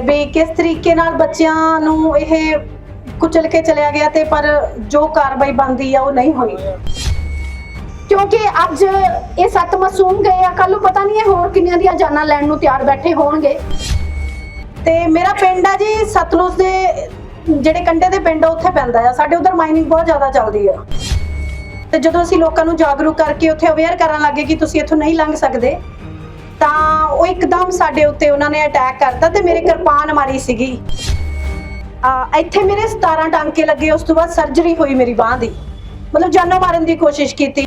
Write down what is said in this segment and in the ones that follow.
ਵੀ ਕਿਸ ਤਰੀਕੇ ਨਾਲ ਬੱਚਿਆਂ ਨੂੰ ਇਹ ਕੁਚਲ ਕੇ ਚਲਿਆ ਗਿਆ ਤੇ ਪਰ ਜੋ ਕਾਰਵਾਈ ਬੰਦੀ ਆ ਉਹ ਨਹੀਂ ਹੋਈ। ਕਿਉਂਕਿ ਅੱਜ ਇਹ ਸੱਤ ਮਾਸੂਮ ਗਏ ਆ ਕੱਲ ਨੂੰ ਪਤਾ ਨਹੀਂ ਇਹ ਹੋਰ ਕਿੰਨੀਆਂ ਦੀਆਂ ਜਾਨਾਂ ਲੈਣ ਨੂੰ ਤਿਆਰ ਬੈਠੇ ਹੋਣਗੇ। ਤੇ ਮੇਰਾ ਪਿੰਡ ਆ ਜੀ, ਸਤਲੁਜ ਦੇ ਜਿਹੜੇ ਕੰਢੇ ਦੇ ਪਿੰਡ ਆ, ਉੱਥੇ ਪੈਂਦਾ ਆ। ਸਾਡੇ ਉਧਰ ਮਾਈਨਿੰਗ ਬਹੁਤ ਜ਼ਿਆਦਾ ਚੱਲਦੀ ਆ। ਤੇ ਜਦੋਂ ਅਸੀਂ ਲੋਕਾਂ ਨੂੰ ਜਾਗਰੂਕ ਕਰਕੇ ਉੱਥੇ ਅਵੇਅਰ ਕਰਨ ਲੱਗੇ ਕਿ ਤੁਸੀਂ ਇੱਥੋਂ ਨਹੀਂ ਲੰਘ ਸਕਦੇ ਤਾਂ ਉਹ ਇੱਕਦਮ ਸਾਡੇ ਉੱਤੇ ਉਹਨਾਂ ਨੇ ਅਟੈਕ ਕਰਤਾ ਤੇ ਮੇਰੇ ਕਿਰਪਾਨ ਮਾਰੀ ਸੀਗੀ। ਆ, ਇੱਥੇ ਮੇਰੇ 17 ਟਾਂਕੇ ਲੱਗੇ, ਉਸ ਤੋਂ ਬਾਅਦ ਸਰਜਰੀ ਹੋਈ ਮੇਰੀ ਬਾਹ ਦੀ। ਮਤਲਬ ਜਾਨੋਂ ਮਾਰਨ ਦੀ ਕੋਸ਼ਿਸ਼ ਕੀਤੀ।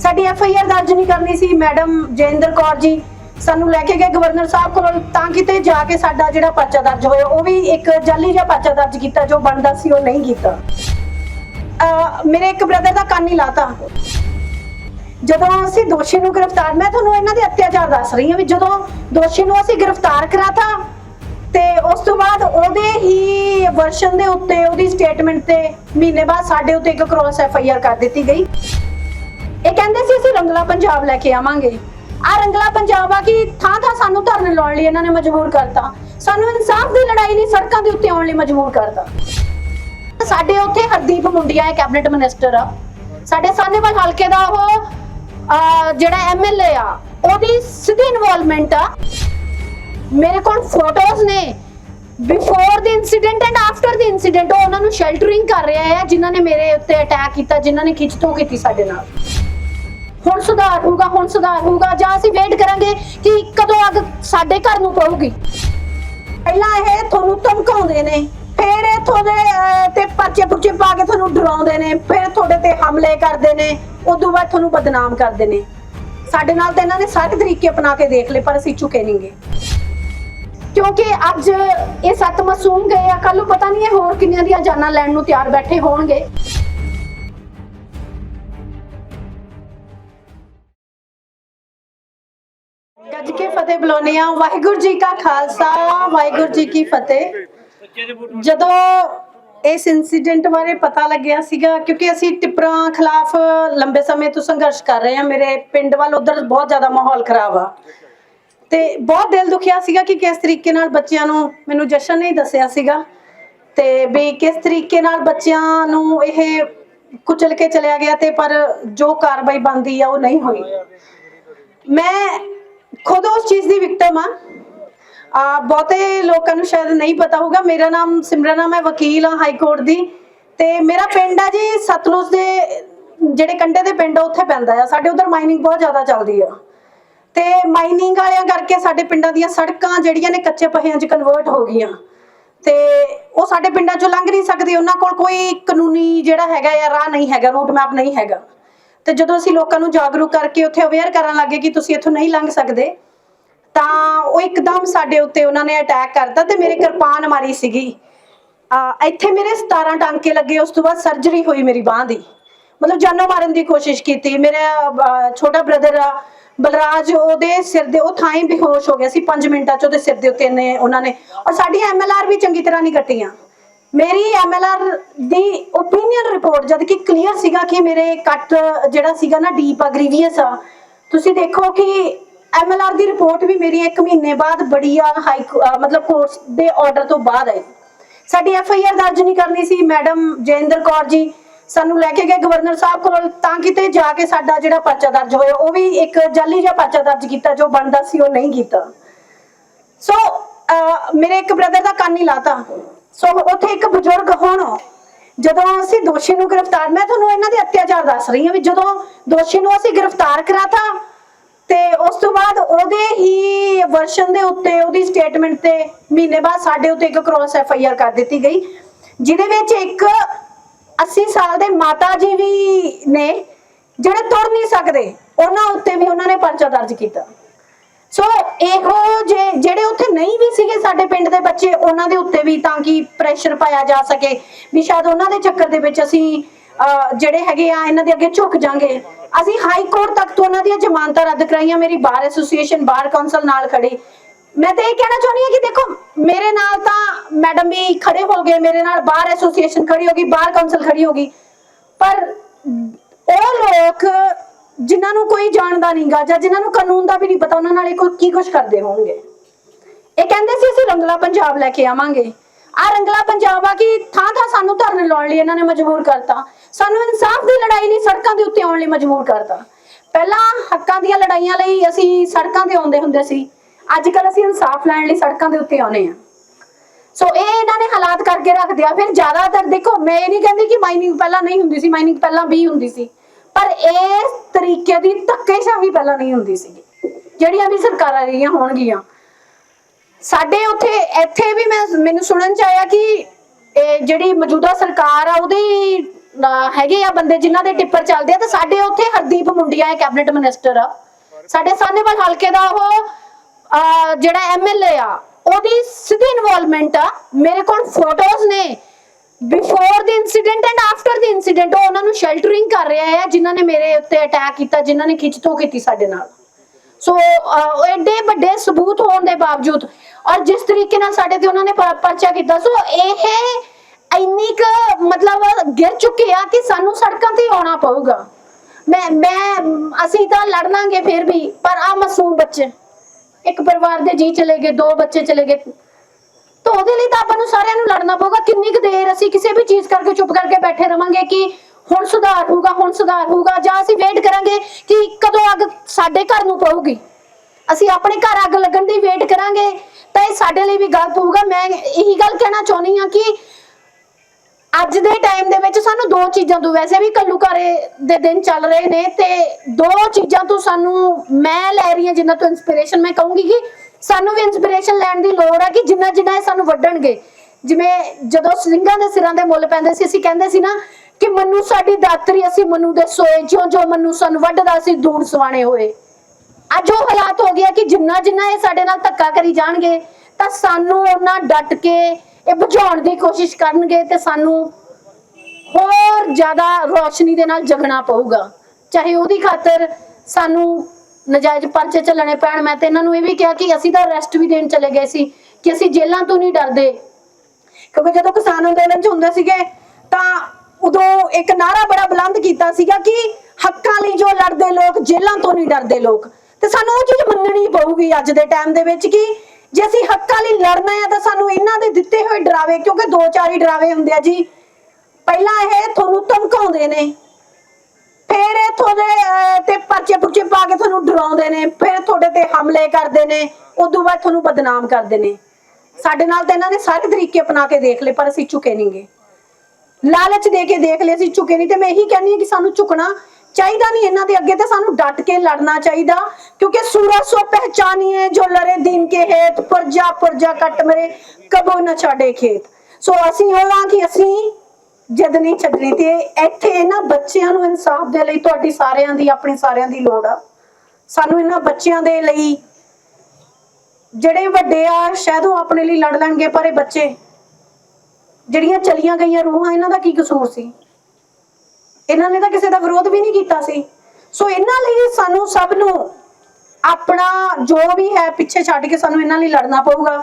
ਸਾਡੀ ਐਫ ਆਈ ਆਰ ਦਰਜ ਨਹੀਂ ਕਰਨੀ ਸੀ। ਮੈਡਮ ਜੈਂਦਰ ਕੌਰ ਜੀ ਸਾਨੂੰ ਲੈ ਕੇ ਗਏ, ਗਵਰਨਰ ਸਾਹਿਬ ਕੋਲ ਤਾਂ ਕਿਤੇ ਜਾ ਕੇ ਸਾਡਾ ਜਿਹੜਾ ਪਰਚਾ ਦਰਜ ਹੋਇਆ, ਉਹ ਵੀ ਇੱਕ ਜਾਲੀ ਜਿਹਾ ਪਰਚਾ ਦਰਜ ਕੀਤਾ, ਜੋ ਬਣਦਾ ਸੀ, ਉਹ ਨਹੀਂ ਕੀਤਾ। ਮੇਰੇ ਇੱਕ ਬ੍ਰਦਰ ਦਾ ਕੰਨ ਹੀ ਲਾਤਾ। ਜਦੋਂ ਅਸੀਂ ਦੋਸ਼ੀ ਨੂੰ ਗ੍ਰਿਫਤਾਰ ਮੈਂ ਤੁਹਾਨੂੰ ਇਹਨਾਂ ਦੇ ਅਤਿਆਚਾਰ ਦੱਸ ਰਹੀ ਹਾਂ ਵੀ ਜਦੋਂ ਦੋਸ਼ੀ ਨੂੰ ਅਸੀਂ ਗ੍ਰਿਫਤਾਰ ਕਰਾਤਾ ਤੇ ਉਸ ਤੋਂ ਬਾਅਦ ਉਹਦੇ ਹੀ ਵਰਸ਼ਨ ਦੇ ਉੱਤੇ, ਉਹਦੀ ਸਟੇਟਮੈਂਟ ਤੇ ਮਹੀਨੇ ਬਾਅਦ ਸਾਡੇ ਉੱਤੇ ਇੱਕ ਕ੍ਰੋਸ ਐਫ ਆਈ ਆਰ ਕਰ ਦਿੱਤੀ ਗਈ। ਇਹ ਕਹਿੰਦੇ ਸੀ ਅਸੀਂ ਰੰਗਲਾ ਪੰਜਾਬ ਲੈ ਕੇ ਆਵਾਂਗੇ। ਆ ਰੰਗਲਾ ਪੰਜਾਬ ਆ ਕਿ ਥਾਂ ਥਾਂ ਸਾਨੂੰ ਧਰਨੇ ਲਾਉਣ ਲਈ ਇਹਨਾਂ ਨੇ ਮਜਬੂਰ ਕਰਤਾ। ਸਾਨੂੰ ਇਨਸਾਫ ਦੀ ਲੜਾਈ ਲਈ ਸੜਕਾਂ ਦੇ ਉੱਤੇ ਆਉਣ ਲਈ ਮਜਬੂਰ ਕਰਤਾ। ਸਾਡੇ ਉੱਥੇ ਹਰਦੀਪ ਮੁੰਡੀਆਂ ਹੈ ਕੈਬਨਿਟ ਮਿਨਿਸਟਰ ਆ। ਸਾਡੇ ਸਾਨੇਵਾਲ ਹਲਕੇ ਦਾ ਉਹ ਜਿਹੜਾ ਐਮਐਲਏ ਆ ਉਹਦੀ ਸਿੱਧੀ ਇਨਵੋਲਵਮੈਂਟ ਆ। ਮੇਰੇ ਕੋਲ ਫੋਟੋਜ਼ ਨੇ। Before the incident and after the incident ਉਹ ਉਹਨਾਂ ਨੂੰ ਸ਼ੈਲਟਰਿੰਗ ਕਰ ਰਿਹਾ ਹੈ ਜਿਨ੍ਹਾਂ ਨੇ ਮੇਰੇ ਉੱਤੇ ਅਟੈਕ ਕੀਤਾ ਜਿਨ੍ਹਾਂ ਨੇ ਖਿੱਚਤੋਂ ਕੀਤੀ ਸਾਡੇ ਨਾਲ। ਹੁਣ ਸੁਧਾਰ ਹੋਊਗਾ ਹੁਣ ਸੁਧਾਰ ਹੋਊਗਾ ਜਾਂ ਅਸੀਂ ਵੇਟ ਕਰਾਂਗੇ ਕਿ ਕਦੋਂ ਅੱਗ ਸਾਡੇ ਘਰ ਨੂੰ ਪਊਗੀ। ਪਹਿਲਾਂ ਇਹ ਤੁਹਾਨੂੰ ਧਮਕਾਉਂਦੇ ਨੇ ਫਿਰ ਇਹ ਤੁਹਾਡੇ ਅਹ, ਤੇ ਪਰਚੇ ਪੁਰਚੇ ਪਾ ਕੇ ਤੁਹਾਨੂੰ ਡਰਾਉਂਦੇ ਨੇ ਫਿਰ ਤੁਹਾਡੇ ਤੇ ਹਮਲੇ ਕਰਦੇ ਨੇ। ਉਦੋਂ ਬਾਅਦ ਤੁਹਾਨੂੰ ਬਦਨਾਮ ਕਰਦੇ ਨੇ। ਸਾਡੇ ਨਾਲ ਤਾਂ ਇਹਨਾਂ ਨੇ ਸਾਰੇ ਤਰੀਕੇ ਅਪਣਾ ਕੇ ਦੇਖ ਲਏ, ਪਰ ਅਸੀਂ ਝੁਕੇ ਨਹੀਂਗੇ ਕਿਉਂਕਿ ਅੱਜ ਇਹ ਸੱਤ ਮਾਸੂਮ ਗਏ ਆ ਕੱਲ ਨੂੰ ਪਤਾ ਨਹੀਂ ਇਹ ਹੋਰ ਕਿੰਨੀਆਂ ਦੀਆਂ ਜਾਨਾਂ ਲੈਣ ਨੂੰ ਤਿਆਰ ਬੈਠੇ ਹੋਣਗੇ। ਗੱਜ ਕੇ ਫਤਿਹ ਬੁਲਾਉਂਦੇ ਆ ਵਾਹਿਗੁਰੂ ਜੀ ਕਾ ਖਾਲਸਾ, ਵਾਹਿਗੁਰੂ ਜੀ ਕੀ ਫਤਿਹ। ਜਦੋਂ ਇਸ ਇਨਸੀਡੈਂਟ ਬਾਰੇ ਪਤਾ ਲੱਗਿਆ ਸੀਗਾ ਕਿਉਂਕਿ ਅਸੀਂ ਟਿੱਪਰਾਂ ਖਿਲਾਫ ਲੰਬੇ ਸਮੇਂ ਤੋਂ ਸੰਘਰਸ਼ ਕਰ ਰਹੇ ਹਾਂ। ਮੇਰੇ ਪਿੰਡ ਵੱਲ ਉਧਰ ਬਹੁਤ ਜ਼ਿਆਦਾ ਮਾਹੌਲ ਖਰਾਬ ਆ। ਤੇ ਬਹੁਤ ਦਿਲ ਦੁਖਿਆ ਸੀਗਾ ਕਿ ਕਿਸ ਤਰੀਕੇ ਨਾਲ ਬੱਚਿਆਂ ਨੂੰ ਮੈਨੂੰ ਜਸ਼ਨ ਨੇ ਦੱਸਿਆ ਸੀਗਾ। ਤੇ ਵੀ ਕਿਸ ਤਰੀਕੇ ਨਾਲ ਬੱਚਿਆਂ ਨੂੰ ਇਹ ਕੁਚਲ ਕੇ ਚਲਿਆ ਗਿਆ ਤੇ ਪਰ ਜੋ ਕਾਰਵਾਈ ਬੰਦੀ ਆ ਉਹ ਨਹੀਂ ਹੋਈ। ਮੈਂ ਖੁਦ ਉਸ ਚੀਜ਼ ਦੀ ਵਿਕਟਮ ਆ। ਆ, ਬਹੁਤੇ ਲੋਕਾਂ ਨੂੰ ਸ਼ਾਇਦ ਨਹੀਂ ਪਤਾ ਹੋਊਗਾ। ਮੇਰਾ ਨਾਮ ਸਿਮਰਨ ਆ, ਮੈਂ ਵਕੀਲ ਆ ਹਾਈ ਕੋਰਟ ਦੀ। ਤੇ ਮੇਰਾ ਪਿੰਡ ਆ ਜੀ ਸਤਲੁਜ ਦੇ, ਜਿਹੜੇ ਕੰਢੇ ਦੇ ਪਿੰਡ ਆ, ਉੱਥੇ ਪੈਂਦਾ ਆ। ਸਾਡੇ ਉਧਰ ਮਾਈਨਿੰਗ ਬਹੁਤ ਜ਼ਿਆਦਾ ਚੱਲਦੀ ਆ। ਤੇ ਮਾਈਨਿੰਗ ਵਾਲਿਆਂ ਕਰਕੇ ਸਾਡੇ ਪਿੰਡਾਂ ਦੀਆਂ ਸੜਕਾਂ ਜਿਹੜੀਆਂ ਨੇ ਕੱਚੇ ਪਹਿਆਂ 'ਚ ਕਨਵਰਟ ਹੋ ਗਈਆਂ। ਤੇ ਉਹ ਸਾਡੇ ਪਿੰਡਾਂ 'ਚੋਂ ਲੰਘ ਨਹੀਂ ਸਕਦੇ। ਉਹਨਾਂ ਕੋਲ ਕੋਈ ਕਾਨੂੰਨੀ ਜਿਹੜਾ ਹੈਗਾ ਜਾਂ ਰਾਹ ਨਹੀਂ ਹੈਗਾ ਰੂਟ ਮੈਪ ਨਹੀਂ ਹੈਗਾ। ਤੇ ਜਦੋਂ ਅਸੀਂ ਲੋਕਾਂ ਨੂੰ ਜਾਗਰੂਕ ਕਰਕੇ ਉੱਥੇ ਅਵੇਅਰ ਕਰਨ ਲੱਗੇ ਕਿ ਤੁਸੀਂ ਇੱਥੋਂ ਨਹੀਂ ਲੰਘ ਸਕਦੇ ਤਾਂ ਉਹ ਇੱਕਦਮ ਸਾਡੇ ਉੱਤੇ ਉਹਨਾਂ ਨੇ ਅਟੈਕ ਕਰਤਾ ਤੇ ਮੇਰੇ ਕਿਰਪਾਨ ਮਾਰੀ ਸੀਗੀ। ਇੱਥੇ ਮੇਰੇ 17 ਟਾਂਕੇ ਲੱਗੇ, ਉਸ ਤੋਂ ਬਾਅਦ ਸਰਜਰੀ ਹੋਈ ਮੇਰੀ ਬਾਹ ਦੀ। ਮਤਲਬ ਜਾਨੋਂ ਮਾਰਨ ਦੀ ਕੋਸ਼ਿਸ਼ ਕੀਤੀ। ਮੇਰਾ ਛੋਟਾ ਬ੍ਰਦਰ ਬਲਰਾਜ, ਉਹਦੇ ਸਿਰ ਦੇ, ਉਹ ਥਾਂ ਹੀ ਬੇਹੋਸ਼ ਹੋ ਗਿਆ ਸੀ 5 ਮਿੰਟਾਂ ਚ, ਉਹਦੇ ਸਿਰ ਦੇ ਉੱਤੇ ਨੇ ਉਹਨਾਂ ਨੇ। ਔਰ ਸਾਡੀ ਐਮਐਲਆਰ ਵੀ ਚੰਗੀ ਤਰ੍ਹਾਂ ਨਹੀਂ ਕੱਟੀਆਂ। ਮੇਰੀ ਐਮਐਲਆਰ ਦੀ ਓਪੀਨੀਅਨ ਰਿਪੋਰਟ ਜਦ ਕਿ ਕਲੀਅਰ ਸੀਗਾ ਕਿ ਮੇਰੇ ਕੱਟ ਜਿਹੜਾ ਸੀਗਾ ਨਾ ਡੀਪ ਆ ਗ੍ਰੀਵੀਅਸ ਆ। ਤੁਸੀਂ ਦੇਖੋ ਕਿ ਐਮਐਲਆਰ ਦੀ ਰਿਪੋਰਟ ਵੀ ਮੇਰੀ 1 ਮਹੀਨੇ ਬਾਅਦ ਬੜੀ ਹਾਈ ਮਤਲਬ ਕੋਰਟ ਦੇ ਆਰਡਰ ਤੋਂ ਬਾਅਦ ਆਈ। ਸਾਡੀ ਐਫ ਦਰਜ ਨਹੀਂ ਕਰਨੀ ਸੀ, ਮੈਡਮ ਜੈਂਦਰ ਕੌਰ ਜੀ ਸਾਨੂੰ ਲੈ ਕੇ ਗਏ ਗਵਰਨਰ ਸਾਹਿਬ ਕੋਲ, ਤਾਂ ਕਿਤੇ ਜਾ ਕੇ ਸਾਡਾ ਜਿਹੜਾ ਪਰਚਾ ਦਰਜ ਹੋਇਆ, ਉਹ ਵੀ ਇੱਕ ਜਾਲੀ ਜਿਹਾ ਪਰਚਾ ਦਰਜ ਕੀਤਾ, ਜੋ ਬਣਦਾ ਸੀ ਉਹ ਨਹੀਂ ਕੀਤਾ। ਸੋ ਮੇਰੇ ਇੱਕ ਬ੍ਰਦਰ ਦਾ ਕੰਨ ਹੀ ਲਾਤਾ। ਸੋ ਉੱਥੇ ਇੱਕ ਬਜ਼ੁਰਗ ਹੋਣ, ਜਦੋਂ ਅਸੀਂ ਦੋਸ਼ੀ ਨੂੰ ਗ੍ਰਿਫਤਾਰ ਮੈਂ ਤੁਹਾਨੂੰ ਇਹਨਾਂ ਦੇ ਅਤਿਆਚਾਰ ਦੱਸ ਰਹੀ ਹਾਂ ਵੀ ਜਦੋਂ ਦੋਸ਼ੀ ਨੂੰ ਅਸੀਂ ਗ੍ਰਿਫਤਾਰ ਕਰਾਤਾ ਤੇ ਉਸ ਤੋਂ ਬਾਅਦ ਉਹਦੇ ਹੀ ਵਰਸ਼ਨ ਦੇ ਉੱਤੇ ਉਹਦੀ ਸਟੇਟਮੈਂਟ ਤੇ ਮਹੀਨੇ ਬਾਅਦ ਸਾਡੇ ਉੱਤੇ ਇੱਕ ਕ੍ਰੋਸ ਐਫ ਆਈ ਆਰ ਕਰ ਦਿੱਤੀ ਗਈ ਜਿਹਦੇ ਵਿੱਚ ਇੱਕ 80 ਸਾਲ ਦੇ ਮਾਤਾ ਜੀ ਵੀ ਨੇ ਜਿਹੜੇ ਤੁਰ ਨਹੀਂ ਸਕਦੇ ਉਹਨਾਂ ਉੱਤੇ ਵੀ ਉਹਨਾਂ ਨੇ ਪਰਚਾ ਦਰਜ ਕੀਤਾ। ਸੋ ਇਹੋ ਜੇ ਜਿਹੜੇ ਉੱਥੇ ਨਹੀਂ ਵੀ ਸੀਗੇ ਸਾਡੇ ਪਿੰਡ ਦੇ ਬੱਚੇ ਉਹਨਾਂ ਦੇ ਉੱਤੇ ਵੀ ਤਾਂ ਕਿ ਪ੍ਰੈਸ਼ਰ ਪਾਇਆ ਜਾ ਸਕੇ ਵੀ ਸ਼ਾਇਦ ਉਹਨਾਂ ਦੇ ਚੱਕਰ ਦੇ ਵਿੱਚ ਅਸੀਂ ਅਹ, ਜਿਹੜੇ ਹੈਗੇ ਆ ਇਹਨਾਂ ਦੇ ਅੱਗੇ ਝੁਕ ਜਾਾਂਗੇ। ਅਸੀਂ ਹਾਈ ਕੋਰਟ ਤੱਕ ਤੋਂ ਉਹਨਾਂ ਦੀਆਂ ਜ਼ਮਾਨਤਾਂ ਰੱਦ ਕਰਾਈਆਂ, ਮੇਰੀ ਬਾਰ ਐਸੋਸੀਏਸ਼ਨ ਬਾਰ ਕੌਂਸਲ ਨਾਲ ਖੜੀ। ਮੈਂ ਤਾਂ ਇਹ ਕਹਿਣਾ ਚਾਹੁੰਦੀ ਹਾਂ ਕਿ ਦੇਖੋ, ਮੇਰੇ ਨਾਲ ਤਾਂ ਮੈਡਮ ਵੀ ਖੜੇ ਹੋ ਗਏ, ਮੇਰੇ ਨਾਲ ਬਾਰ ਐਸੋਸੀਏਸ਼ਨ ਖੜੀ ਹੋ ਗਈ, ਬਾਰ ਕੌਂਸਲ ਖੜੀ ਹੋ ਗਈ। ਪਰ ਉਹ ਲੋਕ ਜਿਨ੍ਹਾਂ ਨੂੰ ਕੋਈ ਜਾਣਦਾ ਨਹੀਂਗਾ ਜਾਂ ਜਿਨ੍ਹਾਂ ਨੂੰ ਕਾਨੂੰਨ ਦਾ ਵੀ ਨਹੀਂ ਪਤਾ, ਉਹਨਾਂ ਨਾਲ ਕੋਈ ਕੀ ਕੁਝ ਕਰਦੇ ਹੋਣਗੇ? ਇਹ ਕਹਿੰਦੇ ਸੀ, ਅਸੀਂ ਰੰਗਲਾ ਪੰਜਾਬ ਲੈ ਕੇ ਆਵਾਂਗੇ। ਆ ਰੰਗਲਾ ਪੰਜਾਬ ਆ ਕਿ ਥਾਂ ਥਾਂ ਸਾਨੂੰ ਧਰਨ ਲਾਉਣ ਲਈ ਇਹਨਾਂ ਨੇ ਮਜਬੂਰ ਕਰਤਾ। ਸਾਨੂੰ ਇਨਸਾਫ ਦੀ ਲੜਾਈ ਲਈ ਸੜਕਾਂ ਦੇ ਉੱਤੇ ਆਉਣ ਲਈ ਮਜਬੂਰ ਕਰਦਾ। ਪਹਿਲਾਂ ਹੱਕਾਂ ਦੀਆਂ ਲੜਾਈਆਂ ਲਈ ਅਸੀਂ ਸੜਕਾਂ ਤੇ ਆਉਂਦੇ ਹੁੰਦੇ ਸੀ। ਅੱਜ ਕੱਲ ਅਸੀਂ ਇਨਸਾਫ ਲੈਣ ਲਈ ਸੜਕਾਂ ਦੇ ਉੱਤੇ ਆਉਨੇ ਆ ਸੋ ਇਹ ਇਹਨਾਂ ਨੇ ਹਾਲਾਤ ਕਰਕੇ ਰੱਖ ਦਿਆ। ਫਿਰ ਜ਼ਿਆਦਾਤਰ ਦੇਖੋ, ਮੈਂ ਇਹ ਨਹੀਂ ਕਹਿੰਦੀ ਕਿ ਮਾਈਨਿੰਗ ਪਹਿਲਾਂ ਨਹੀਂ ਹੁੰਦੀ ਸੀ ਮਾਈਨਿੰਗ ਪਹਿਲਾਂ ਵੀ ਹੁੰਦੀ ਸੀ। ਪਰ ਇਸ ਤਰੀਕੇ ਦੀ ਧੱਕੇਸ਼ਾਹੀ ਪਹਿਲਾਂ ਨਹੀਂ ਹੁੰਦੀ ਸੀ। ਜਿਹੜੀਆਂ ਵੀ ਸਰਕਾਰਾਂ ਰਹੀਆਂ ਹੋਣਗੀਆਂ। ਸਾਡੇ ਉੱਥੇ, ਇੱਥੇ ਵੀ ਮੈਂ, ਮੈਨੂੰ ਸੁਣਨ ਚ ਆਇਆ ਕਿ ਇਹ ਜਿਹੜੀ ਮੌਜੂਦਾ ਸਰਕਾਰ ਆ, ਉਹਦੀ ਹੈਗੇ ਆ ਬੰਦੇ ਜਿਨ੍ਹਾਂ ਦੇ ਟਿੱਪਰ ਚੱਲਦੇ ਆ ਤੇ ਸਾਡੇ ਉੱਥੇ ਹਰਦੀਪ ਮੁੰਡੀਆ ਹੈ ਕੈਬਨਿਟ ਮਿਨਿਸਟਰ। ਆ ਸਾਡੇ ਸਾਹਨੇਵਾਲ ਹਲਕੇ ਦਾ ਉਹ ਜਿਹੜਾ ਐਮਐਲਏ ਆ ਉਹਦੀ ਸਿੱਧੀ ਇਨਵੋਲਵਮੈਂਟ ਆ। ਮੇਰੇ ਕੋਲ ਫੋਟੋਜ਼ ਨੇ। Before the incident and after the incident ਉਹ ਉਹਨਾਂ ਨੂੰ ਸ਼ੈਲਟਰਿੰਗ ਕਰ ਰਿਹਾ ਹੈ ਜਿਨ੍ਹਾਂ ਨੇ ਮੇਰੇ ਉੱਤੇ ਅਟੈਕ ਕੀਤਾ ਜਿਨ੍ਹਾਂ ਨੇ ਖਿੱਚਤੋ ਕੀਤੀ ਸਾਡੇ ਨਾਲ। ਸੋ ਅਹ, ਐਡੇ ਵੱਡੇ ਸਬੂਤ ਹੋਣ ਦੇ ਬਾਵਜੂਦ ਔਰ ਜਿਸ ਤਰੀਕੇ ਨਾਲ ਸਾਡੇ ਤੇ ਉਹਨਾਂ ਨੇ ਪਰਚਾ ਕੀਤਾ ਸੋ ਇਹ ਇੰਨੀ ਕੁ ਮਤਲਬ ਗਿਰ ਚੁੱਕੇ ਆ ਕਿ ਸਾਨੂੰ ਸੜਕਾਂ ਤੇ ਆਉਣਾ ਪਊਗਾ। ਮੈਂ ਮੈਂ, ਅਸੀਂ ਤਾਂ ਲੜ ਲਾਂਗੇ ਫਿਰ ਵੀ, ਪਰ ਆ ਮਾਸੂਮ ਬੱਚੇ। ਇੱਕ ਪਰਿਵਾਰ ਦੇ ਜੀ ਚਲੇ ਗਏ, ਦੋ ਬੱਚੇ ਚਲੇ ਗਏ। ਤਾਂ ਉਹਦੇ ਲਈ ਤਾਂ ਆਪਾਂ ਨੂੰ ਸਾਰਿਆਂ ਨੂੰ ਲੜਨਾ ਪਊਗਾ। ਕਿੰਨੀ ਕੁ ਦੇਰ ਅਸੀਂ ਕਿਸੇ ਵੀ ਚੀਜ਼ ਕਰਕੇ ਚੁੱਪ ਕਰਕੇ ਬੈਠੇ ਰਵਾਂਗੇ ਕਿ ਹੁਣ ਸੁਧਾਰ ਹੋਊਗਾ, ਹੁਣ ਸੁਧਾਰ ਹੋਊਗਾ, ਜਾਂ ਅਸੀਂ ਵੇਟ ਕਰਾਂਗੇ ਕਿ ਕਦੋਂ ਅੱਗ ਸਾਡੇ ਘਰ ਨੂੰ ਪਊਗੀ। ਅਸੀਂ ਆਪਣੇ ਘਰ ਅੱਗ ਲੱਗਣ ਦੀ ਵੇਟ ਕਰਾਂਗੇ, ਤਾਂ ਇਹ ਸਾਡੇ ਲਈ ਵੀ ਗਲਤ ਹੋਊਗਾ। ਮੈਂ ਇਹੀ ਗੱਲ ਕਹਿਣਾ ਚਾਹੁੰਦੀ ਹਾਂ ਕਿ ਅੱਜ ਦੇ ਟਾਈਮ ਦੇ ਵਿੱਚ ਸਾਨੂੰ ਦੋ ਚੀਜ਼ਾਂ ਤੋਂ ਵੈਸੇ ਵੀ ਕੱਲੂਕਾਰੇ ਦੇ ਦਿਨ ਚੱਲ ਰਹੇ ਨੇ ਤੇ ਦੋ ਚੀਜ਼ਾਂ ਤੋਂ ਸਾਨੂੰ ਮੈਂ ਲੈ ਰਹੀ ਹਾਂ ਜਿਨ੍ਹਾਂ ਤੋਂ ਇਨਸਪੀਰੇਸ਼ਨ ਮੈਂ ਕਹੂੰਗੀ ਕਿ ਸਾਨੂੰ ਵੀ ਇਨਸਪੀਰੇਸ਼ਨ ਲੈਣ ਦੀ ਲੋੜ ਹੈ ਕਿ ਜਿੰਨਾ ਜਿੰਨਾ ਇਹ ਸਾਨੂੰ ਵੱਢਣਗੇ। ਜਿਵੇਂ ਜਦੋਂ ਸਿੰਘਾਂ ਦੇ ਸਿਰਾਂ ਦੇ ਮੁੱਲ ਪੈਂਦੇ ਸੀ, ਅਸੀਂ ਕਹਿੰਦੇ ਸੀ ਨਾ ਕਿ ਮਨੂ ਸਾਡੀ ਦਾਤਰੀ, ਅਸੀਂ ਮਨੂ ਦੇ ਸੋਏ, ਜਿਉਂ ਜੋ ਮਨੂ ਸਾਨੂੰ ਵੱਢਦਾ ਸੀ ਦੂਰ ਸਵਾਣੇ ਹੋਏ। ਅੱਜ ਉਹ ਹਾਲਾਤ ਹੋ ਗਿਆ ਕਿ ਜਿੰਨਾ ਜਿੰਨਾ ਇਹ ਸਾਡੇ ਨਾਲ ਧੱਕਾ ਕਰੀ ਜਾਣਗੇ, ਤਾਂ ਸਾਨੂੰ ਉਹਨਾਂ ਡਟ ਕੇ ਇਹ ਬੁਝਾਉਣ ਦੀ ਕੋਸ਼ਿਸ਼ ਕਰਨਗੇ ਤੇ ਸਾਨੂੰ ਹੋਰ ਜ਼ਿਆਦਾ ਰੋਸ਼ਨੀ ਦੇ ਨਾਲ ਜਗਣਾ ਪਊਗਾ। ਚਾਹੇ ਉਹਦੀ ਖਾਤਰ ਸਾਨੂੰ ਨਜਾਇਜ਼ ਪਰਚੇ ਚੱਲਣੇ ਪੈਣ, ਮੈਂ ਤੇ ਇਹਨਾਂ ਨੂੰ ਇਹ ਵੀ ਕਿਹਾ ਕਿ ਅਸੀਂ ਤਾਂ ਅਰੈਸਟ ਵੀ ਦੇਣ ਚਲੇ ਗਏ ਸੀ ਕਿ ਅਸੀਂ ਜੇਲ੍ਹਾਂ ਤੋਂ ਨਹੀਂ ਡਰਦੇ। ਕਿਉਂਕਿ ਜਦੋਂ ਕਿਸਾਨ ਅੰਦੋਲਨ ਚ ਹੁੰਦੇ ਸੀਗੇ, ਤਾਂ ਉਦੋਂ ਇੱਕ ਨਾਰਾ ਬੜਾ ਬੁਲੰਦ ਕੀਤਾ ਸੀਗਾ ਕਿ ਹੱਕਾਂ ਲਈ ਜੋ ਲੜਦੇ ਲੋਕ, ਜੇਲ੍ਹਾਂ ਤੋਂ ਨਹੀਂ ਡਰਦੇ ਲੋਕ। ਤੇ ਸਾਨੂੰ ਉਹ ਚੀਜ਼ ਮੰਨਣੀ ਪਊਗੀ ਅੱਜ ਦੇ ਟਾਈਮ ਦੇ ਵਿੱਚ ਕਿ ਜੇ ਅਸੀਂ ਹੱਕਾਂ ਲਈ ਲੜਨਾ ਹੈ ਤਾਂ ਸਾਨੂੰ ਇਹਨਾਂ ਦੇ ਦਿੱਤੇ ਹੋਏ ਡਰਾਵੇ, ਕਿਉਂਕਿ ਦੋ ਚਾਰ ਹੀ ਡਰਾਵੇ ਹੁੰਦੇ ਆ ਜੀ, ਪਹਿਲਾਂ ਇਹ ਤੁਹਾਨੂੰ ਧਮਕਾਉਂਦੇ ਨੇ, ਫਿਰ ਇਹ ਤੁਹਾਡੇ ਤੇ ਪਰਚੇ ਪੁਰਚੇ ਪਾ ਕੇ ਤੁਹਾਨੂੰ ਡਰਾਉਂਦੇ ਨੇ, ਫਿਰ ਤੁਹਾਡੇ ਤੇ ਹਮਲੇ ਕਰਦੇ ਨੇ, ਉਦੋਂ ਬਾਅਦ ਤੁਹਾਨੂੰ ਬਦਨਾਮ ਕਰਦੇ ਨੇ। ਸਾਡੇ ਨਾਲ ਤਾਂ ਇਹਨਾਂ ਨੇ ਸਾਰੇ ਤਰੀਕੇ ਅਪਣਾ ਕੇ ਦੇਖ ਲਏ, ਪਰ ਅਸੀਂ ਝੁਕੇ ਨਹੀਂਗੇ ਲਾਲਚ ਦੇ ਕੇ ਦੇਖ ਲਏ, ਅਸੀਂ ਝੁਕੇ ਨਹੀਂ ਤੇ ਮੈਂ ਇਹੀ ਕਹਿੰਦੀ ਹਾਂ ਕਿ ਸਾਨੂੰ ਝੁਕਣਾ ਚਾਹੀਦਾ ਨਹੀਂ ਇਹਨਾਂ ਦੇ ਅੱਗੇ ਤੇ ਸਾਨੂੰ ਡਟ ਕੇ ਲੜਨਾ ਚਾਹੀਦਾ, ਕਿਉਂਕਿ ਸੂਰਜ ਸੋ ਪਹਿਚਾਨੀਏ ਜੋ ਲੜੇ ਦਿਨ ਕੇ ਹੇਤ, ਪਰਜਾ ਪਰਜਾ ਕੱਟ ਮਰੇ, ਕਬੋ ਨਾ ਛਾੜੇ ਖੇਤ। ਸੋ ਅਸੀਂ ਹੋਵਾਂ ਕਿ ਅਸੀਂ ਜਦ ਨਹੀਂ ਛੱਡਣੀ ਤੇ ਇੱਥੇ ਇਹਨਾਂ ਬੱਚਿਆਂ ਨੂੰ ਇਨਸਾਫ ਦੇ ਲਈ ਤੁਹਾਡੀ ਸਾਰਿਆਂ ਦੀ, ਆਪਣੀ ਸਾਰਿਆਂ ਦੀ ਲੋੜ ਆ। ਸਾਨੂੰ ਇਹਨਾਂ ਬੱਚਿਆਂ ਦੇ ਲਈ ਜਿਹੜੇ ਵੱਡੇ ਆ, ਸ਼ਾਇਦ ਉਹ ਆਪਣੇ ਲਈ ਲੜ ਲੈਣਗੇ, ਪਰ ਇਹ ਬੱਚੇ ਜਿਹੜੀਆਂ ਚਲੀਆਂ ਗਈਆਂ ਰੂਹਾਂ, ਇਹਨਾਂ ਦਾ ਕੀ ਕਸੂਰ ਸੀ? ਇਹਨਾਂ ਨੇ ਤਾਂ ਕਿਸੇ ਦਾ ਵਿਰੋਧ ਵੀ ਨਹੀਂ ਕੀਤਾ ਸੀ। ਸੋ ਇਹਨਾਂ ਲਈ ਸਾਨੂੰ ਸਭ ਨੂੰ ਆਪਣਾ ਜੋ ਵੀ ਹੈ, ਪਿੱਛੇ ਛੱਡ ਕੇ ਸਾਨੂੰ ਇਹਨਾਂ ਲਈ ਲੜਨਾ ਪਊਗਾ।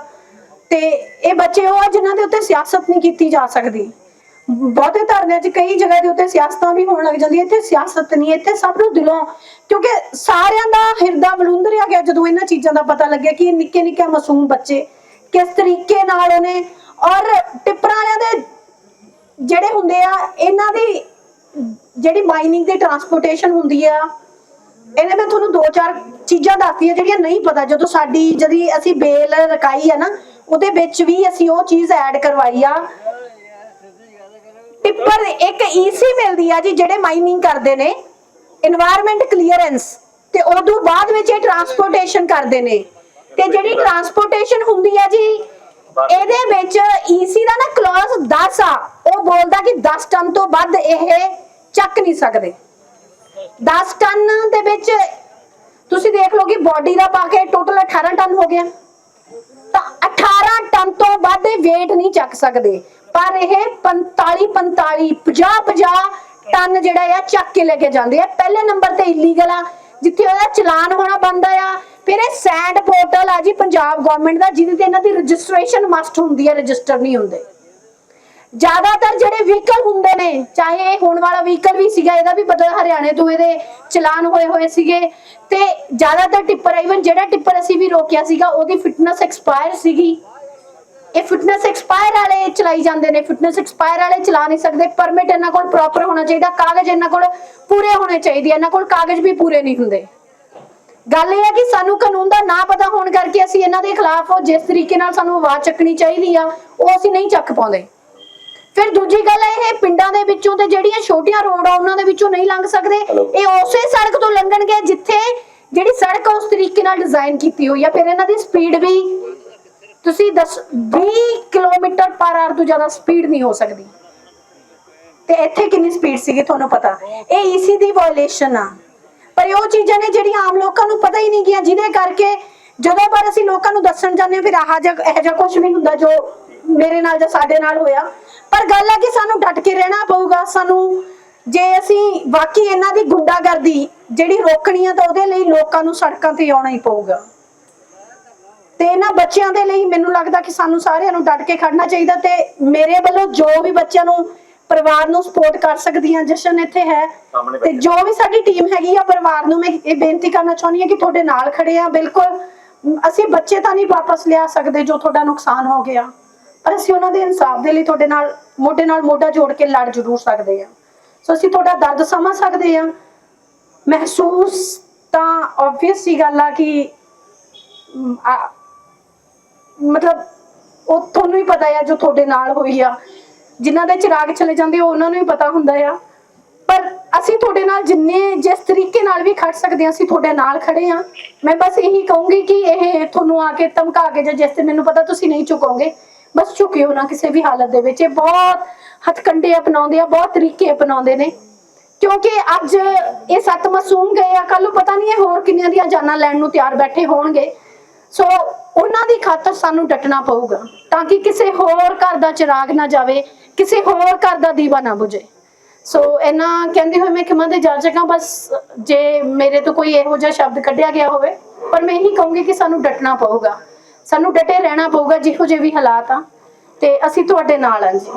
ਤੇ ਇਹ ਬੱਚੇ ਉਹ ਆ ਜਿਨ੍ਹਾਂ ਦੇ ਉੱਤੇ ਸਿਆਸਤ ਨਹੀਂ ਕੀਤੀ ਜਾ ਸਕਦੀ। ਬਹੁਤੇ ਧਰਨਿਆਂ 'ਚ ਕਈ ਜਗ੍ਹਾ ਦੇ ਉੱਤੇ ਸਿਆਸਤਾਂ ਵੀ ਹੋਣ ਲੱਗ ਜਾਂਦੀਆਂ। ਇੱਥੇ ਸਿਆਸਤ ਨਹੀਂ, ਇੱਥੇ ਸਭ ਨੂੰ ਦਿਲੋਂ ਕਿਉਂਕਿ ਸਾਰਿਆਂ ਦਾ ਹਿਰਦਾ ਬਲੁੰਦਰਿਆ ਗਿਆ ਜਦੋਂ ਇਹਨਾਂ ਚੀਜ਼ਾਂ ਦਾ ਪਤਾ ਲੱਗਿਆ ਕਿ ਇਹ ਨਿੱਕੇ ਨਿੱਕੇ ਮਾਸੂਮ ਬੱਚੇ ਕਿਸ ਤਰੀਕੇ ਨਾਲ ਉਹਨੇ ਔਰ ਟਿੱਪਰਾਂ ਵਾਲਿਆਂ ਦੇ ਜਿਹੜੇ ਹੁੰਦੇ ਆ, ਇਹਨਾਂ ਦੀ ਜਿਹੜੀ ਮਾਈਨਿੰਗ ਦੀ ਟਰਾਂਸਪੋਰਟੇਸ਼ਨ ਹੁੰਦੀ ਆ, ਇਹਨੇ ਮੈਂ ਤੁਹਾਨੂੰ ਦੋ ਚਾਰ ਚੀਜ਼ਾਂ ਦੱਸਦੀਆਂ ਜਿਹੜੀਆਂ ਨਹੀਂ ਪਤਾ। ਜਦੋਂ ਸਾਡੀ, ਜਦੀ ਅਸੀਂ ਬੇਲ ਰਕਾਈ ਆ ਨਾ, ਉਹਦੇ ਵਿੱਚ ਵੀ ਅਸੀਂ ਉਹ ਚੀਜ਼ ਐਡ ਕਰਵਾਈ ਆ। ਟਿੱਪਰ ਇੱਕ ਈਸੀ ਮਿਲਦੀ ਆ ਜੀ, ਜਿਹੜੇ ਮਾਈਨਿੰਗ ਕਰਦੇ ਨੇ। এনवायरमेंट ਕਲੀਅਰੈਂਸ ਤੇ ਉਦੋਂ ਬਾਅਦ ਵਿੱਚ ਇਹ ਟਰਾਂਸਪੋਰਟੇਸ਼ਨ ਕਰਦੇ ਨੇ। ਤੇ ਜਿਹੜੀ ਟਰਾਂਸਪੋਰਟੇਸ਼ਨ ਹੁੰਦੀ ਆ ਜੀ, ਇਹਦੇ ਵਿੱਚ ਈਸੀ ਦਾ ਨਾ ਕਲੌਜ਼ 10 ਆ। ਉਹ ਬੋਲਦਾ ਕਿ 10 ਟਨ ਤੋਂ ਵੱਧ ਇਹ ਚੱਕ ਨਹੀਂ ਸਕਦੇ। 10 ਟਨ ਦੇ ਵਿੱਚ ਤੁਸੀਂ ਦੇਖ ਲਓ ਕਿ ਬਾਡੀ ਦਾ ਪਾ ਕੇ ਟੋਟਲ 18 ਟਨ ਹੋ ਗਿਆ। ਤਾਂ 18 ਟਨ ਤੋਂ ਵੱਧ weight ਨਹੀਂ ਚੱਕ ਸਕਦੇ। ਪਰ ਇਹ 45 45 50 50 ਟਨ ਜਿਹੜਾ ਆ ਚੱਕ ਕੇ ਲੈ ਕੇ ਜਾਂਦੇ ਆ। ਪਹਿਲੇ ਨੰਬਰ ਤੇ ਇਲੀਗਲ ਆ, ਜਿੱਥੇ ਉਹਦਾ ਚਲਾਨ ਹੋਣਾ ਬੰਦਾ ਆ। ਫਿਰ ਇਹ ਸੈਂਡ ਪੋਰਟਲ ਆ ਜੀ, ਪੰਜਾਬ ਗਵਰਨਮੈਂਟ ਦਾ, ਜਿਹਦੇ ਤੇ ਇਹਨਾਂ ਦੀ ਰਜਿਸਟ੍ਰੇਸ਼ਨ ਮਸਟ ਹੁੰਦੀ ਹੈ ਰਜਿਸਟਰ ਨਹੀਂ ਹੁੰਦੇ। ਜ਼ਿਆਦਾਤਰ ਜਿਹੜੇ ਵਹੀਕਲ ਹੁੰਦੇ ਨੇ, ਚਾਹੇ ਇਹ ਹੁਣ ਵਾਲਾ ਵਹੀਕਲ ਵੀ ਸੀਗਾ, ਇਹਦਾ ਵੀ ਬਦਲ ਹਰਿਆਣੇ ਤੋਂ ਇਹਦੇ ਚਲਾਨ ਹੋਏ ਹੋਏ ਸੀਗੇ। ਤੇ ਜ਼ਿਆਦਾਤਰ ਟਿੱਪਰ ਇਵਨ ਜਿਹੜਾ ਟਿੱਪਰ ਅਸੀਂ ਵੀ ਰੋਕਿਆ ਸੀਗਾ, ਉਹਦੀ ਫਿਟਨੈਸ ਐਕਸਪਾਇਰ ਸੀਗੀ। ਇਹ ਫਿਟਨੈਸ ਐਕਸਪਾਇਰ ਵਾਲੇ ਚਲਾਈ ਜਾਂਦੇ ਨੇ ਫਿਟਨੈਸ ਐਕਸਪਾਇਰ ਵਾਲੇ ਚਲਾ ਨਹੀਂ ਸਕਦੇ। ਪਰਮਿਟ ਇਹਨਾਂ ਕੋਲ ਪ੍ਰੋਪਰ ਹੋਣਾ ਚਾਹੀਦਾ, ਕਾਗਜ਼ ਇਹਨਾਂ ਕੋਲ ਪੂਰੇ ਹੋਣੇ ਚਾਹੀਦੇ, ਇਹਨਾਂ ਕੋਲ ਕਾਗਜ਼ ਵੀ ਪੂਰੇ ਨਹੀਂ ਹੁੰਦੇ। ਗੱਲ ਇਹ ਹੈ ਕਿ ਸਾਨੂੰ ਕਾਨੂੰਨ ਦਾ ਨਾ ਪਤਾ ਹੋਣ ਕਰਕੇ ਅਸੀਂ ਇਹਨਾਂ ਦੇ ਖਿਲਾਫ ਜਿਸ ਤਰੀਕੇ ਨਾਲ ਸਾਨੂੰ ਆਵਾਜ਼ ਚੱਕਣੀ ਚਾਹੀਦੀ ਆ, ਉਹ ਅਸੀਂ ਨਹੀਂ ਚੱਕ ਪਾਉਂਦੇ। ਫਿਰ ਦੂਜੀ ਗੱਲ ਇਹ ਪਿੰਡਾਂ ਦੇ ਵਿੱਚੋਂ ਤੇ ਜਿਹੜੀਆਂ ਛੋਟੀਆਂ ਰੋਡ ਆ ਉਹਨਾਂ ਦੇ ਵਿੱਚੋਂ ਨਹੀਂ ਲੰਘ ਸਕਦੇ। ਇਹ ਉਸੇ ਸੜਕ ਤੋਂ ਲੰਘਣਗੇ ਜਿੱਥੇ ਜਿਹੜੀ ਸੜਕ ਉਸ ਤਰੀਕੇ ਨਾਲ ਡਿਜ਼ਾਈਨ ਕੀਤੀ ਹੋਈ ਆ। ਫਿਰ ਇਹਨਾਂ ਦੀ ਸਪੀਡ ਵੀ ਤੁਸੀਂ 10 20 ਕਿਲੋਮੀਟਰ ਪਰ ਆਰ ਤੋਂ ਜ਼ਿਆਦਾ ਸਪੀਡ ਨਹੀਂ ਹੋ ਸਕਦੀ। ਤੇ ਇੱਥੇ ਕਿੰਨੀ ਸਪੀਡ ਸੀਗੀ ਤੁਹਾਨੂੰ ਪਤਾ? ਇਹ ਈਸੀ ਦੀ ਵਾਇਓਲੇਸ਼ਨ ਆ। ਪਰ ਇਹ ਉਹ ਚੀਜ਼ਾਂ ਨੇ ਜਿਹੜੀਆਂ ਆਮ ਲੋਕਾਂ ਨੂੰ ਪਤਾ ਹੀ ਨਹੀਂ ਗਿਆ ਜਿਹਦੇ ਕਰਕੇ ਜਦੋਂ ਪਰ ਅਸੀਂ ਲੋਕਾਂ ਨੂੰ ਦੱਸਣ ਜਾਂਦੇ ਹਾਂ ਫਿਰ ਆਹ ਜਿਹਾ ਇਹੋ ਜਿਹਾ ਕੁਝ ਨਹੀਂ ਹੁੰਦਾ ਜੋ ਮੇਰੇ ਨਾਲ ਜਾਂ ਸਾਡੇ ਨਾਲ ਹੋਇਆ। ਪਰ ਗੱਲ ਹੈ ਕਿ ਸਾਨੂੰ ਡਟ ਕੇ ਰਹਿਣਾ ਪਊਗਾ ਸਾਨੂੰ ਜੇ ਅਸੀਂ ਬਾਕੀ ਇਹਨਾਂ ਦੀ ਗੁੰਡਾਗਰਦੀ ਜਿਹੜੀ ਰੋਕਣੀ ਆ ਤਾਂ ਉਹਦੇ ਲਈ ਲੋਕਾਂ ਨੂੰ ਸੜਕਾਂ ਤੇ ਆਉਣਾ ਹੀ ਪਊਗਾ। ਤੇ ਇਹਨਾਂ ਬੱਚਿਆਂ ਦੇ ਲਈ ਮੈਨੂੰ ਲੱਗਦਾ ਕਿ ਸਾਨੂੰ ਸਾਰਿਆਂ ਨੂੰ ਡਟ ਕੇ ਖੜਨਾ ਚਾਹੀਦਾ ਤੇ ਮੇਰੇ ਵੱਲੋਂ ਜੋ ਵੀ ਬੱਚਿਆਂ ਨੂੰ ਪਰਿਵਾਰ ਨੂੰ ਸਪੋਰਟ ਕਰ ਸਕਦੀਆਂ ਜਸ਼ਨ ਇੱਥੇ ਹੈ ਤੇ ਜੋ ਵੀ ਸਾਡੀ ਟੀਮ ਹੈਗੀ ਆ ਪਰਿਵਾਰ ਨੂੰ ਮੈਂ ਇਹ ਬੇਨਤੀ ਕਰਨਾ ਚਾਹੁੰਦੀ ਹਾਂ ਕਿ ਤੁਹਾਡੇ ਨਾਲ ਖੜੇ ਆ ਬਿਲਕੁਲ। ਅਸੀਂ ਬੱਚੇ ਤਾਂ ਨਹੀਂ ਵਾਪਸ ਲਿਆ ਸਕਦੇ ਜੋ ਤੁਹਾਡਾ ਨੁਕਸਾਨ ਹੋ ਗਿਆ। ਪਰ ਅਸੀਂ ਉਹਨਾਂ ਦੇ ਇਨਸਾਫ ਦੇ ਲਈ ਤੁਹਾਡੇ ਨਾਲ ਮੋਢੇ ਨਾਲ ਮੋਢਾ ਜੋੜ ਕੇ ਲੜ ਜ਼ਰੂਰ ਸਕਦੇ ਹਾਂ। ਸੋ ਅਸੀਂ ਤੁਹਾਡਾ ਦਰਦ ਸਮਝ ਸਕਦੇ ਹਾਂ। ਮਹਿਸੂਸ ਤਾਂ ਆਬਵੀਅਸ ਸੀ ਗੱਲ ਆ ਕਿ ਮਤਲਬ ਉਹ ਤੁਹਾਨੂੰ ਹੀ ਪਤਾ ਆ ਜੋ ਤੁਹਾਡੇ ਨਾਲ ਹੋਈ ਆ। ਜਿਨ੍ਹਾਂ ਦੇ ਚਿਰਾਗ ਚਲੇ ਜਾਂਦੇ ਆ, ਉਹਨਾਂ ਨੂੰ ਹੀ ਪਤਾ ਹੁੰਦਾ ਆ। ਪਰ ਅਸੀਂ ਤੁਹਾਡੇ ਨਾਲ ਜਿੰਨੇ ਜਿਸ ਤਰੀਕੇ ਨਾਲ ਵੀ ਖੜ ਸਕਦੇ ਹਾਂ ਅਸੀਂ ਤੁਹਾਡੇ ਨਾਲ ਖੜੇ ਆ ਮੈਂ ਬਸ ਇਹੀ ਕਹੂੰਗੀ ਕਿ ਇਹ ਤੁਹਾਨੂੰ ਆ ਕੇ ਧਮਕਾ ਕੇ ਜਾਂ ਜਿਸ ਤੇ ਮੈਨੂੰ ਪਤਾ ਤੁਸੀਂ ਨਹੀਂ ਝੁਕੋਗੇ ਬਸ ਝੁਕਿਓ ਨਾ ਕਿਸੇ ਵੀ ਹਾਲਤ ਦੇ ਵਿੱਚ। ਇਹ ਬਹੁਤ ਹਥਕੰਡੇ ਅਪਣਾਉਂਦੇ ਆ, ਬਹੁਤ ਤਰੀਕੇ ਅਪਣਾਉਂਦੇ ਨੇ। ਕਿਉਂਕਿ ਅੱਜ ਇਹ ਸੱਤ ਮਾਸੂਮ ਗਏ ਆ ਕੱਲ ਨੂੰ ਪਤਾ ਨਹੀਂ ਇਹ ਹੋਰ ਕਿੰਨੀਆਂ ਦੀਆਂ ਜਾਨਾਂ ਲੈਣ ਨੂੰ ਤਿਆਰ ਬੈਠੇ ਹੋਣਗੇ। ਸੋ ਉਹਨਾਂ ਦੀ ਖਾਤਰ ਸਾਨੂੰ ਡਟਣਾ ਪਊਗਾ, ਤਾਂ ਕਿ ਕਿਸੇ ਹੋਰ ਘਰ ਦਾ ਚਿਰਾਗ ਨਾ ਜਾਵੇ, ਕਿਸੇ ਹੋਰ ਘਰ ਦਾ ਦੀਵਾ ਨਾ ਬੁਝੇ। ਸੋ ਇਹਨਾਂ ਕਹਿੰਦੇ ਹੋਏ ਮੈਂ ਖਿਮਾ ਦੇ ਜਾ ਸਕਾਂ ਬਸ ਜੇ ਮੇਰੇ ਤੋਂ ਕੋਈ ਇਹੋ ਜਿਹਾ ਸ਼ਬਦ ਕੱਢਿਆ ਗਿਆ ਹੋਵੇ, ਪਰ ਮੈਂ ਇਹੀ ਕਹੂੰਗੀ ਕਿ ਸਾਨੂੰ ਡਟਣਾ ਪਊਗਾ। ਸਾਨੂੰ ਡਟੇ ਰਹਿਣਾ ਪਊਗਾ ਜਿਹੋ ਜਿਹੇ ਵੀ ਹਾਲਾਤ ਆ ਤੇ ਅਸੀਂ ਤੁਹਾਡੇ ਨਾਲ ਹਾਂ ਜੀ।